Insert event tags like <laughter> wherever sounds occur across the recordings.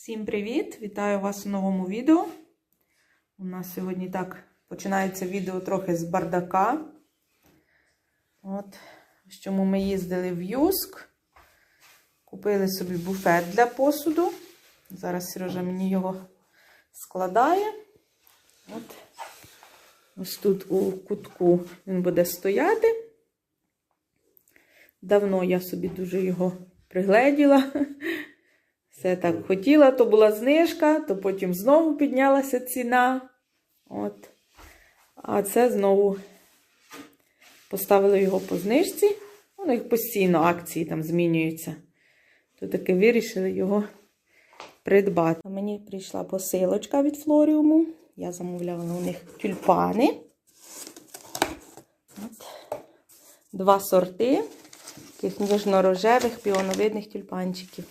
Всім привіт! Вітаю вас у новому відео. У нас сьогодні так починається відео трохи з бардака. От, чому ми їздили в Юск. Купили собі буфет для посуду. Зараз Сережа мені його складає. От. Ось тут у кутку він буде стояти. Давно я собі дуже його пригледіла. Все так хотіла, то була знижка, то потім знову піднялася ціна. От. А це знову поставили його по знижці. У них постійно акції там змінюються. То таки вирішили його придбати. Мені прийшла посилочка від Флоріуму. Я замовляла у них тюльпани. От. Два сорти таких ніжно-рожевих піоновидних тюльпанчиків.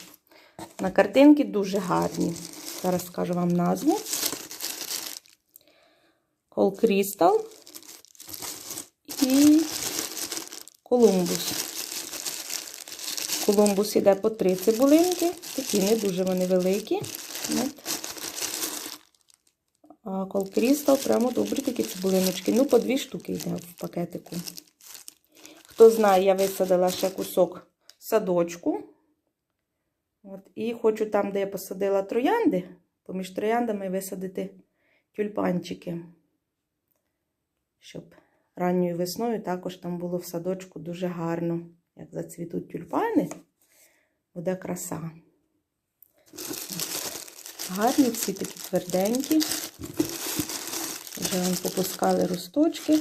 На картинки дуже гарні. Зараз скажу вам назву. Call Crystal і Колумбус. Колумбус іде по три цибулинки, такі не дуже вони великі. А Call Crystal прямо добрі такі цибулиночки. Ну, по дві штуки йде в пакетику. Хто знає, я висадила ще кусок садочку. От, І хочу там, де я посадила троянди, поміж трояндами висадити тюльпанчики. Щоб ранньою весною також там було в садочку дуже гарно. Як зацвітуть тюльпани, буде краса. Гарні ці такі тверденькі. Вже вам попускали росточки.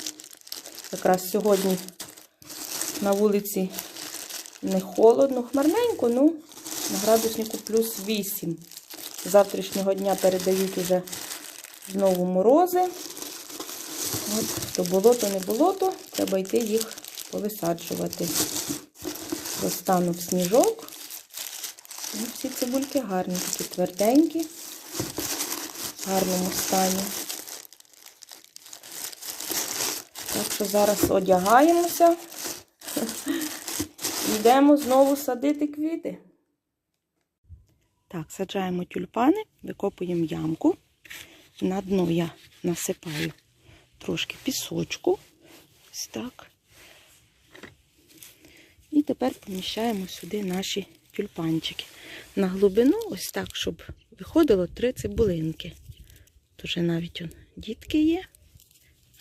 Якраз сьогодні на вулиці не холодно, хмарненько, ну, на градуснику плюс 8. З завтрашнього дня передають уже знову морози. От, то болото, не болото, треба йти їх повисаджувати. Розтанув сніжок. Ну, всі цибульки гарні, такі тверденькі, в гарному стані. Так що зараз одягаємося. <laughs> Йдемо знову садити квіти. Так, саджаємо тюльпани, викопуємо ямку. На дно я насипаю трошки пісочку. Ось так. І тепер поміщаємо сюди наші тюльпанчики. На глибину, ось так, щоб виходило три цибулинки. Тут навіть он, дітки є.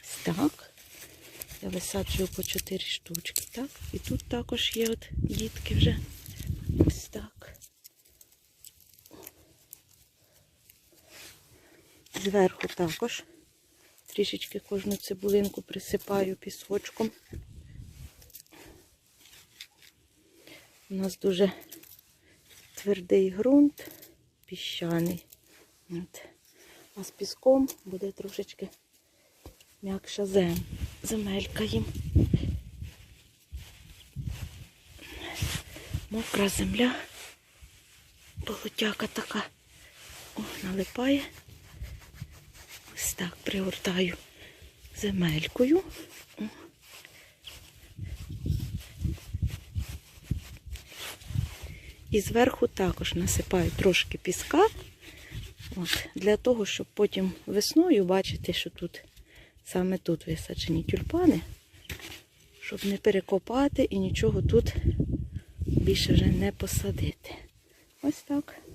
Ось так. Я висаджую по 4 штучки, так? І тут також є от дітки вже. Ось так. Зверху також трішечки кожну цибулинку присипаю пісочком. У нас дуже твердий ґрунт, піщаний. От. А з піском буде трошечки м'якша зем. земелька їм. Мокра земля, болотяка така О, налипає. Так пригортаю земелькою. І зверху також насипаю трошки піска, от, для того, щоб потім весною бачити, що тут саме тут висаджені тюльпани, щоб не перекопати і нічого тут більше вже не посадити. Ось так.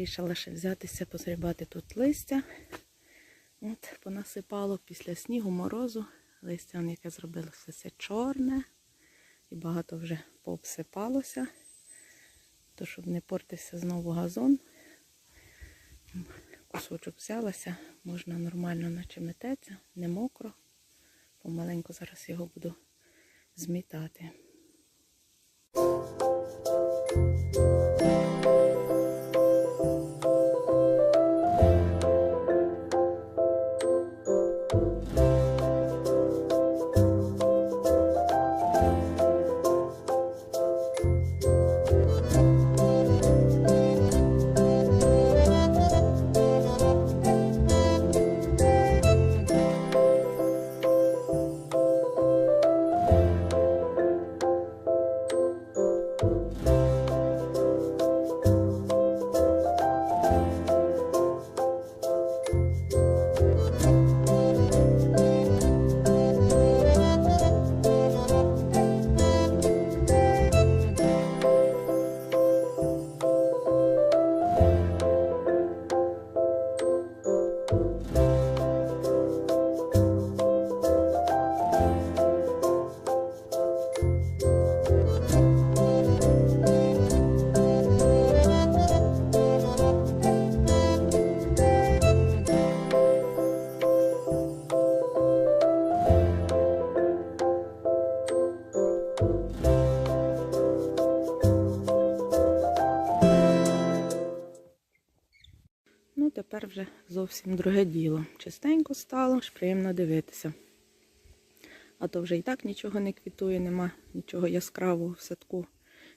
Вирішила ще взятися, позрібати тут листя. От, понасипало після снігу, морозу. Листя, он, яке зробилося, все чорне. І багато вже пообсипалося. То, щоб не портився знову газон. Кусочок взялася, можна нормально наче мететься, не мокро. Помаленьку зараз його буду змітати. Тепер вже зовсім друге діло. Чистенько стало, аж приємно дивитися. А то вже і так нічого не квітує, нема нічого яскравого в садку.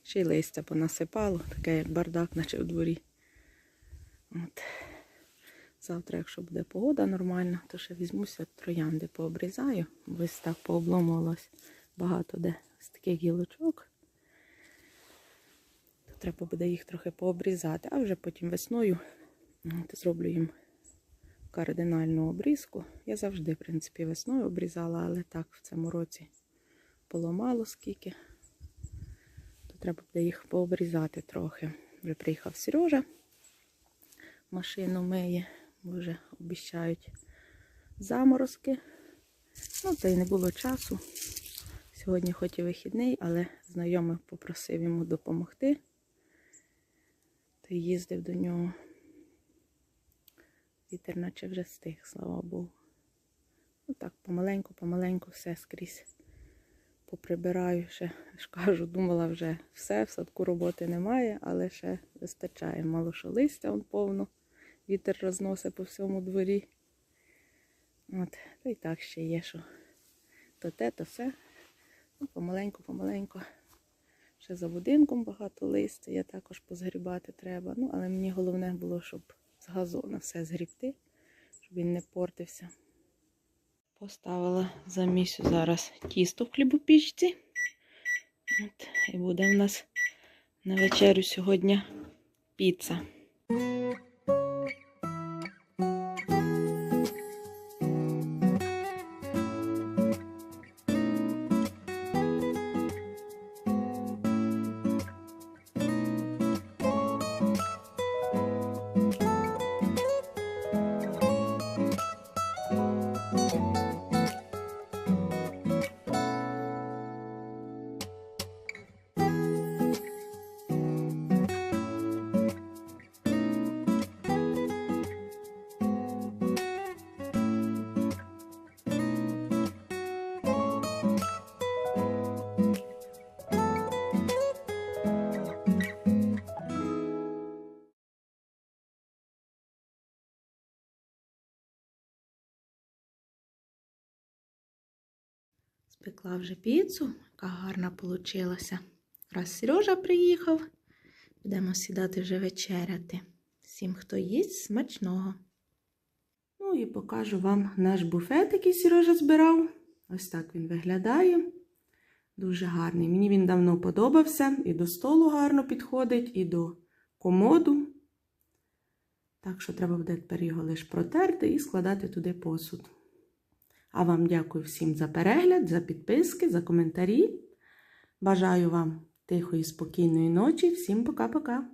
Ще й листя понасипало, таке як бардак, наче у дворі. От. Завтра, якщо буде погода нормальна, то ще візьмуся троянди пообрізаю. Ось так пообломувалось багато де з таких гілочок. То треба буде їх трохи пообрізати, а вже потім весною От, зроблю їм кардинальну обрізку. Я завжди, в принципі, весною обрізала, але так в цьому році поламало скільки. То треба буде їх пообрізати трохи. Вже приїхав Сережа, машину миє, вже обіщають заморозки. Ну, та й не було часу. Сьогодні хоч і вихідний, але знайомий попросив йому допомогти. Й їздив до нього. Вітер наче вже стих, слава Богу. Ну так, помаленьку, помаленьку все скрізь поприбираю ще. Ж кажу, думала вже все, в садку роботи немає, але ще вистачає. Мало що листя он повно. Вітер розносить по всьому дворі. От, та й так ще є, що то те, то все. Ну, помаленьку, помаленьку. Ще за будинком багато листя, я також позгрібати треба. Ну, але мені головне було, щоб з газону все згрібти, щоб він не портився. Поставила замісю зараз тісто в хлібопічці. От, і буде в нас на вечерю сьогодні піца. Спекла вже піцу, яка гарна получилася. Раз Сережа приїхав, будемо сідати вже вечеряти. Всім, хто їсть, смачного. Ну і покажу вам наш буфет, який Сережа збирав. Ось так він виглядає. Дуже гарний. Мені він давно подобався. І до столу гарно підходить, і до комоду. Так що треба буде тепер його лише протерти і складати туди посуд. А вам дякую всім за перегляд, за підписки, за коментарі. Бажаю вам тихої, спокійної ночі. Всім пока-пока!